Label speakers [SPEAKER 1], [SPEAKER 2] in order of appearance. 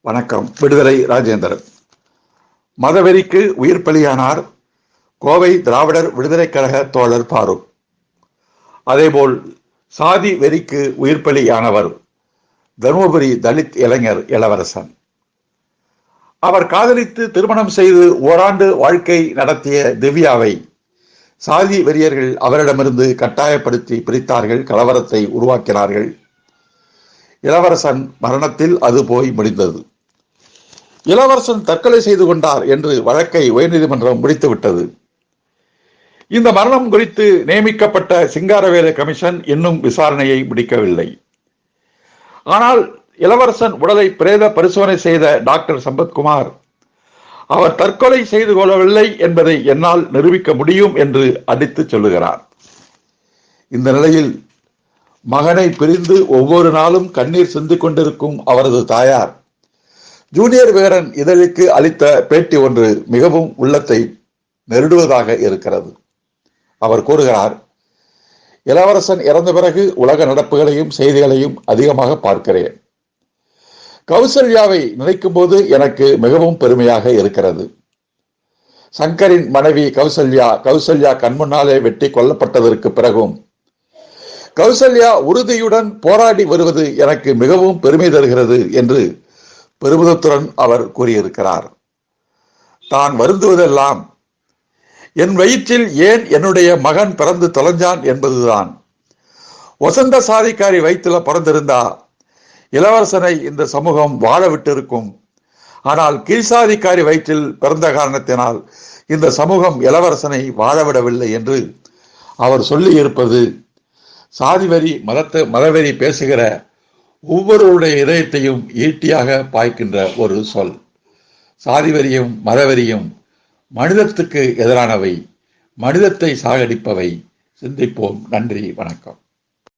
[SPEAKER 1] வணக்கம். விடுதலை ராஜேந்திரன். மதவெறிக்கு உயிர் பலியானார் கோவை திராவிடர் விடுதலைக் கழக தோழர் பாரூக் அதேபோல் சாதி வெறிக்கு உயிர் பலியானவர் தருமபுரி தலித் இளைஞர் இளவரசன். அவர் காதலித்து திருமணம் செய்து ஓராண்டு வாழ்க்கை நடத்திய திவ்யாவை சாதி வெறியர்கள் அவரிடமிருந்து கட்டாயப்படுத்தி பிரித்தார்கள் கலவரத்தை உருவாக்கினார்கள். இளவரசன் மரணத்தில் அது போய் முடிந்தது. இளவரசன் தற்கொலை செய்து கொண்டார் என்று வழக்கை உயர்நீதிமன்றம் முடித்துவிட்டது. இந்த மரணம் குறித்து நியமிக்கப்பட்ட சிங்காரவேலு கமிஷன் இன்னும் விசாரணையை முடிக்கவில்லை. ஆனால் இளவரசன் உடலை பிரேத பரிசோதனை செய்த டாக்டர் சம்பத்குமார் அவர் தற்கொலை செய்து கொள்ளவில்லை என்பதை என்னால் நிரூபிக்க முடியும் என்று அடித்து சொல்லுகிறார். இந்த நிலையில் மகனை பிரிந்து ஒவ்வொரு நாளும் கண்ணீர் சிந்து கொண்டிருக்கும் அவரது தாயார். ஜூனியர் வீரன் இதழுக்கு அளித்த பேட்டி ஒன்று மிகவும் உள்ளத்தை நெருடுவதாக இருக்கிறது. அவர் கூறுகிறார் இளவரசன் இறந்த பிறகு உலக நடப்புகளையும் செய்திகளையும் அதிகமாக பார்க்கிறேன். கௌசல்யாவை நினைக்கும் போது எனக்கு மிகவும் பெருமையாக இருக்கிறது. சங்கரின் மனைவி கௌசல்யா கௌசல்யா கண்முன்னாலே வெட்டி கொல்லப்பட்டதற்கு பிறகும் கௌசல்யா உறுதியுடன் போராடி வருவது எனக்கு மிகவும் பெருமை தருகிறது என்று பெருமிதத்துடன் அவர் கூறியிருக்கிறார். தான் வருந்துவதெல்லாம் என் வயிற்றில் ஏன் என்னுடைய மகன் பிறந்து தொலைஞ்சான் என்பதுதான். வசந்த சாதிக்காரி வயிற்றில் பிறந்திருந்தா இளவரசனை இந்த சமூகம் வாழ விட்டிருக்கும். ஆனால் கீழ்சாதிக்காரி வயிற்றில் பிறந்த காரணத்தினால் இந்த சமூகம் இளவரசனை வாழவிடவில்லை என்று அவர் சொல்லி இருப்பது சாதி வரி மதத்தை மதவெறி பேசுகிற ஒவ்வொருவருடைய இதயத்தையும் ஈட்டியாக பாய்க்கின்ற ஒரு சொல். சாதிவரியும் மதவெறியும் மனிதத்துக்கு எதிரானவை. மனிதத்தை சாகடிப்பவை. சிந்திப்போம். நன்றி. வணக்கம்.